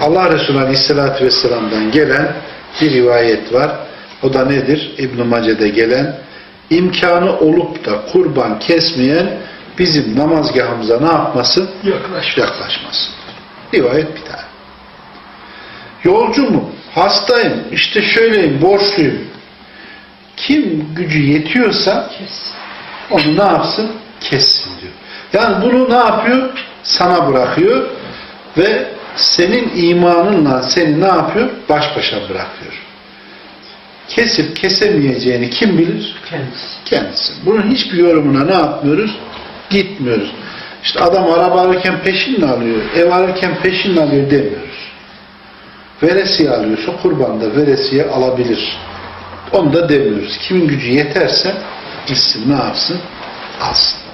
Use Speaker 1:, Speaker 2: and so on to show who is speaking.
Speaker 1: Allah Resulü Aleyhisselatü Vesselam'dan gelen bir rivayet var. O da nedir? İbn-i Mace'de gelen imkanı olup da kurban kesmeyen bizim namazgahımıza ne yapmasın?
Speaker 2: Yaklaş.
Speaker 1: Yaklaşmasın. Rivayet bir tane. Yolcu mu? Hastayım, işte şöyleyim, borçluyum. Kim gücü yetiyorsa onu ne yapsın? Kessin diyor. Yani bunu ne yapıyor? Sana bırakıyor ve senin imanınla seni ne yapıyor? Baş başa bırakıyor. Kesip kesemeyeceğini kim bilir?
Speaker 2: Kendisi.
Speaker 1: Kendisi. Bunun hiçbir yorumuna ne yapmıyoruz? Gitmiyoruz. İşte adam araba alırken peşinle alıyor, ev alırken peşinle alıyor demiyoruz. Veresiye alıyorsa kurban da veresiye alabilir. Onu da demiyoruz. Kimin gücü yeterse gitsin ne yapsın? Alsın.